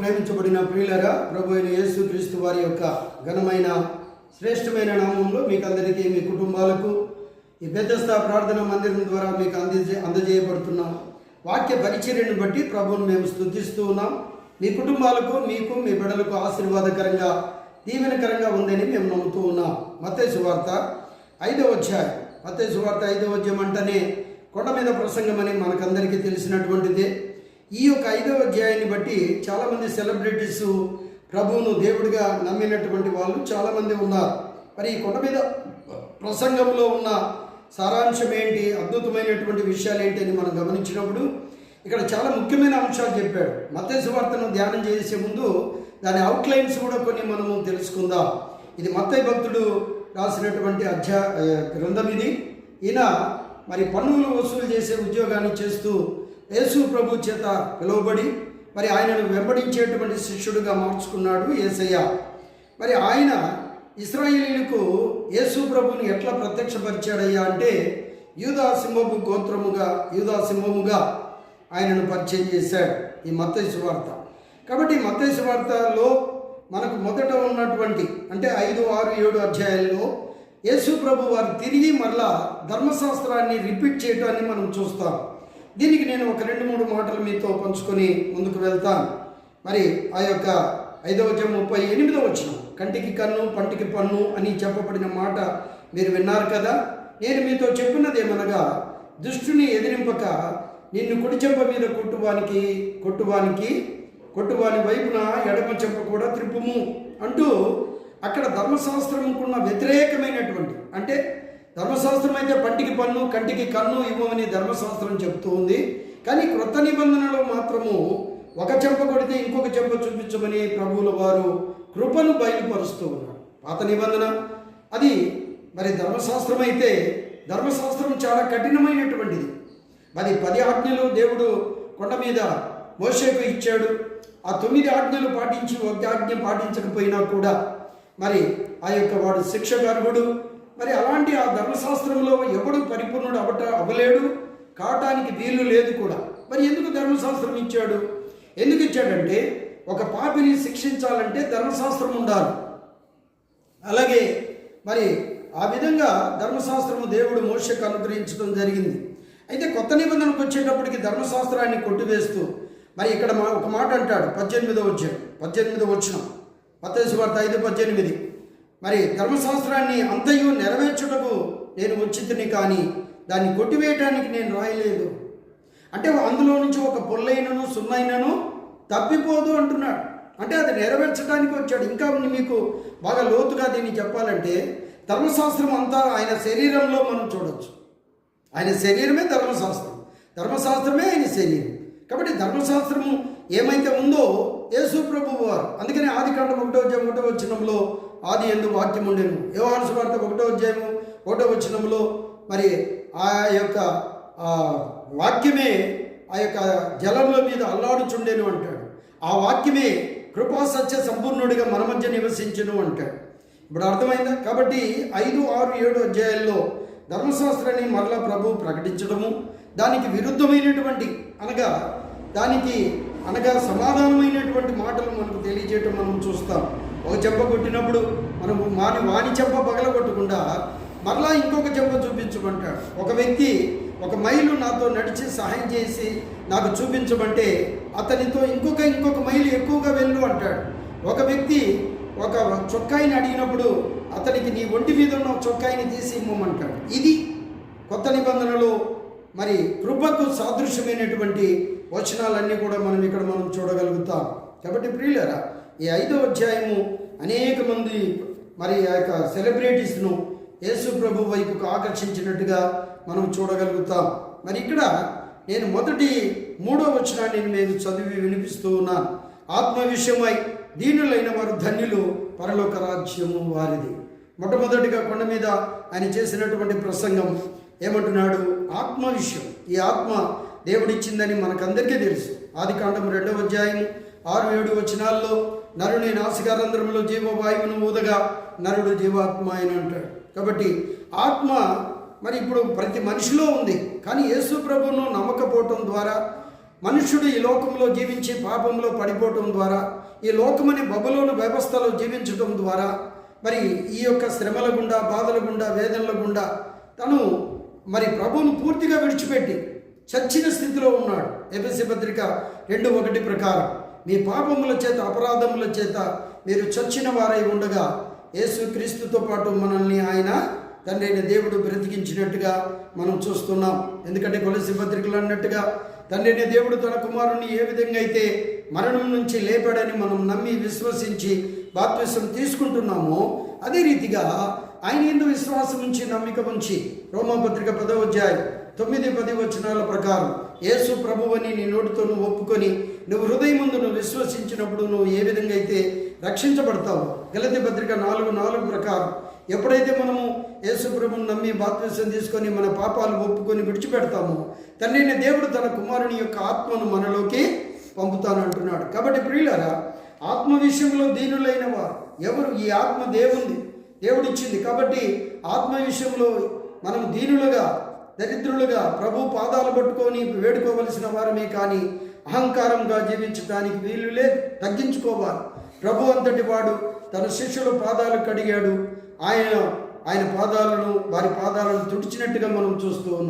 ప్రేమించబడిన ప్రియులరా ప్రభు అయిన యేసు క్రీస్తు వారి యొక్క ఘనమైన శ్రేష్టమైన నామంలో మీకు అందరికీ మీ కుటుంబాలకు ఈ పెద్దస్థ ప్రార్థన మందిరం ద్వారా మీకు అందజే అందజేయబడుతున్నాం. వాక్య పరిచర్యను బట్టి ప్రభువును మేము స్థుతిస్తూ ఉన్నాం. మీ కుటుంబాలకు మీకు మీ బిడలకు ఆశీర్వాదకరంగా దీవెనకరంగా ఉందని మేము నమ్ముతూ ఉన్నాం. మతే సువార్త ఐదవ అధ్యాయం. మతే సువార్త ఐదవ అధ్యాయం అంటేనే కొండ మీద ప్రసంగం అని మనకందరికీ తెలిసినటువంటిదే. ఈ యొక్క ఐదవ అధ్యాయాన్ని బట్టి చాలామంది సెలబ్రిటీస్ ప్రభువును దేవుడిగా నమ్మినటువంటి వాళ్ళు చాలామంది ఉన్నారు. మరి ఈ కొండ మీద ప్రసంగంలో ఉన్న సారాంశం ఏంటి? అద్భుతమైనటువంటి విషయాలు ఏంటి అని మనం గమనించినప్పుడు ఇక్కడ చాలా ముఖ్యమైన అంశాలు చెప్పాడు. మత్స్య వార్తను ధ్యానం చేసే ముందు దాని అవుట్లైన్స్ కూడా కొన్ని మనము తెలుసుకుందాం. ఇది మత్తయ్య భక్తుడు రాసినటువంటి అధ్యా గ్రంథం ఇది. ఈయన మరి పన్నులు వసూలు చేసే ఉద్యోగాన్ని చేస్తూ యేసు ప్రభు చేత పిలువబడి మరి ఆయనను వెంబడించేటువంటి శిష్యుడిగా మార్చుకున్నాడు యేసయ్య మరి ఆయన ఇస్రాయేలీలకు యేసు ప్రభుని ఎట్లా ప్రత్యక్షపరిచాడయ్యా అంటే యూదా సింహపు గోత్రముగా యూదా సింహముగా ఆయనను పరిచయం చేశాడు ఈ మత్తైసు వార్త. కాబట్టి మత్తైసు వార్తలో మనకు మొదట ఉన్నటువంటి అంటే ఐదు ఆరు ఏడు అధ్యాయాల్లో యేసు ప్రభు వారు తిరిగి మరలా ధర్మశాస్త్రాన్ని రిపీట్ చేయడాన్ని మనం చూస్తాం. దీనికి నేను ఒక రెండు మూడు మాటలు మీతో పంచుకొని ముందుకు వెళ్తాను. మరి ఆ యొక్క ఐదవ జం ముప్పై ఎనిమిదవ వచ్చిన కంటికి కన్ను పంటికి పన్ను అని చెప్పబడిన మాట మీరు విన్నారు కదా? నేను మీతో చెప్పినది ఏమనగా దుష్టుని ఎదిరింపక నిన్ను కుడి చెంప మీద కొట్టువానికి కొట్టువానికి కొట్టువాని వైపున ఎడమ చెంప కూడా త్రిప్పుము అంటూ అక్కడ ధర్మశాస్త్రముకున్న వ్యతిరేకమైనటువంటి అంటే ధర్మశాస్త్రం అయితే పంటికి పన్ను కంటికి కన్ను ఇవ్వమని ధర్మశాస్త్రం చెప్తూ ఉంది. కానీ క్రొత్త నిబంధనలో మాత్రము ఒక చెంప కొడితే ఇంకొక చెంప చూపించమని ప్రభువుల వారు కృపను బయలుపరుస్తూ ఉన్నారు. పాత నిబంధన. అది మరి ధర్మశాస్త్రం అయితే ధర్మశాస్త్రం చాలా కఠినమైనటువంటిది. మరి పది ఆజ్ఞలు దేవుడు కొండ మీద మోసేకు ఇచ్చాడు. ఆ తొమ్మిది ఆజ్ఞలు పాటించి ఒక ఆజ్ఞ పాటించకపోయినా కూడా మరి ఆ యొక్క వాడు శిక్షగర్హుడు మరి అలాంటి ఆ ధర్మశాస్త్రంలో ఎవడు పరిపూర్ణుడు అవట అవ్వలేడు? కావటానికి వీలు లేదు కూడా. మరి ఎందుకు ధర్మశాస్త్రం ఇచ్చాడు? ఎందుకు ఇచ్చాడంటే ఒక పాపిని శిక్షించాలంటే ధర్మశాస్త్రం ఉండాలి. అలాగే మరి ఆ విధంగా ధర్మశాస్త్రము దేవుడు మోషకు అనుగ్రహించడం జరిగింది. అయితే కొత్త నిబంధనకు వచ్చేటప్పటికి ధర్మశాస్త్రాన్ని కొట్టివేస్తూ మరి ఇక్కడ మా ఒక మాట అంటాడు పద్దెనిమిదో వచ్చాడు పద్దెనిమిదో వచ్చిన పత్తేసి వార్త ఐదు పద్దెనిమిది. మరి ధర్మశాస్త్రాన్ని అంతయు నెరవేర్చుటకు నేను వచ్చితిని కానీ దాన్ని కొట్టివేయటానికి నేను రాయలేదు. అంటే అందులో నుంచి ఒక పొల్లైనను సున్నైనను తప్పిపోదు అంటున్నాడు. అంటే అది నెరవేర్చడానికి వచ్చాడు. ఇంకా మీకు బాగా లోతుగా దీన్ని చెప్పాలంటే ధర్మశాస్త్రం అంతా ఆయన శరీరంలో మనం చూడవచ్చు ఆయన శరీరమే ధర్మశాస్త్రం. ధర్మశాస్త్రమే ఆయన శరీరం. కాబట్టి ధర్మశాస్త్రము ఏమైతే ఉందో యేసు ప్రభు వారు అందుకని ఆది కాండం ఒకటో ఒకటో వచ్చినంలో ఆది ఎందు వాక్యం ఉండేను యోహాను సువార్త ఒకటో అధ్యాయము ఒకటో వచ్చినంలో మరి ఆ యొక్క వాక్యమే ఆ యొక్క జలముల మీద అల్లాడుచుండేను అంటాడు. ఆ వాక్యమే కృపా సత్య సంపూర్ణుడిగా మన మధ్య నివసించను అంటాడు. ఇప్పుడు అర్థమైందా? కాబట్టి ఐదు ఆరు ఏడు అధ్యాయాల్లో ధర్మశాస్త్రాన్ని మరలా ప్రభు ప్రకటించడము దానికి విరుద్ధమైనటువంటి అనగా దానికి అనగా సమాధానమైనటువంటి మాటలు మనకు తెలియజేయటం మనం చూస్తాం. ఒక చెంప కొట్టినప్పుడు మనం మాని వాని చెంప పగలగొట్టకుండా మరలా ఇంకొక చెంప చూపించమంటాడు. ఒక వ్యక్తి ఒక మైలు నాతో నడిచి సహాయం చేసి నాకు చూపించమంటే అతనితో ఇంకొక ఇంకొక మైలు ఎక్కువగా వెళ్ళు అంటాడు. ఒక వ్యక్తి ఒక చొక్కాయిని అడిగినప్పుడు అతనికి నీ ఒంటి మీద ఉన్న చొక్కాయిని తీసి ఇమ్మమంటాడు. ఇది కొత్త నిబంధనలో మరి కృపకు సాదృశ్యమైనటువంటి వచనాలన్నీ కూడా మనం ఇక్కడ మనం చూడగలుగుతాం. కాబట్టి ప్రియులరా ఈ ఐదో అధ్యాయము అనేక మంది మరి ఆ యొక్క సెలబ్రిటీస్ను యేసు ప్రభు వైపుకు ఆకర్షించినట్టుగా మనం చూడగలుగుతాం. మరి ఇక్కడ నేను మొదటి మూడో వచనాన్ని నేను చదివి వినిపిస్తూ ఉన్నాను. ఆత్మ విషయమై దీనులైన వారు ధన్యులు పరలోక రాజ్యము వారిది. మొట్టమొదటిగా కొండ మీద ఆయన చేసినటువంటి ప్రసంగం ఏమంటున్నాడు? ఆత్మ విషయం. ఈ ఆత్మ దేవుడిచ్చిందని మనకందరికీ తెలుసు. ఆది కాండం రెండవ అధ్యాయం ఆరు ఏడు వచనాల్లో నరుని నాసికారంధ్రంలో జీవవాయువును ఊదగా నరుడు జీవాత్మ అని అంటాడు. కాబట్టి ఆత్మ మరి ఇప్పుడు ప్రతి మనిషిలో ఉంది. కానీ యేసు ప్రభువును నమ్మకపోవటం ద్వారా మనుష్యుడు ఈ లోకంలో జీవించి పాపంలో పడిపోవటం ద్వారా ఈ లోకమని బబులోని వ్యవస్థలో జీవించటం ద్వారా మరి ఈ యొక్క శ్రమల గుండా బాధల గుండా వేదనల గుండా తను మరి ప్రభువును పూర్తిగా విడిచిపెట్టి చచ్చిన స్థితిలో ఉన్నాడు. ఎపిసి పత్రిక రెండు ఒకటి ప్రకారం. మీ పాపముల చేత అపరాధముల చేత మీరు చచ్చిన వారై ఉండగా యేసుక్రీస్తుతో పాటు మనల్ని ఆయన తండ్రి అయిన దేవుడు బ్రతికించినట్టుగా మనం చూస్తున్నాం. ఎందుకంటే కొలసి పత్రికలు అన్నట్టుగా తండ్రి అయిన దేవుడు తన కుమారుని ఏ విధంగా అయితే మరణం నుంచి లేపాడని మనం నమ్మి విశ్వసించి బాప్తిసం తీసుకుంటున్నామో అదే రీతిగా ఆయన ఎందు విశ్వాసం ఉంచి నమ్మిక ఉంచి రోమాపత్రిక పదవ అధ్యాయం తొమ్మిది పది వచనాల ప్రకారం యేసు ప్రభువని నీ నోటితో నువ్వు ఒప్పుకొని నువ్వు హృదయం ముందు నువ్వు విశ్వసించినప్పుడు నువ్వు ఏ విధంగా అయితే రక్షించబడతావు? గలతి పత్రిక నాలుగు నాలుగు ప్రకారం ఎప్పుడైతే మనము యేసు ప్రభుని నమ్మి బాప్తిసం తీసుకొని మన పాపాలు ఒప్పుకొని విడిచిపెడతామో తండ్రిని దేవుడు తన కుమారుని యొక్క ఆత్మను మనలోకి పంపుతానంటున్నాడు కాబట్టి ప్రియులరా ఆత్మ విషయంలో దీనులైన వారు ఎవరు? ఈ ఆత్మ దేవుంది. దేవుడిచ్చింది. కాబట్టి ఆత్మ విషయంలో మనం దీనులుగా దరిద్రులుగా ప్రభు పాదాలు పట్టుకొని వేడుకోవలసిన వారమే కానీ అహంకారంగా జీవించడానికి వీలులే తగ్గించుకోవాలి. ప్రభు అంతటి వాడు తన శిష్యుల పాదాలు కడిగాడు. ఆయన ఆయన పాదాలను వారి పాదాలను తుడిచినట్టుగా మనం చూస్తూ ఉన్నాం.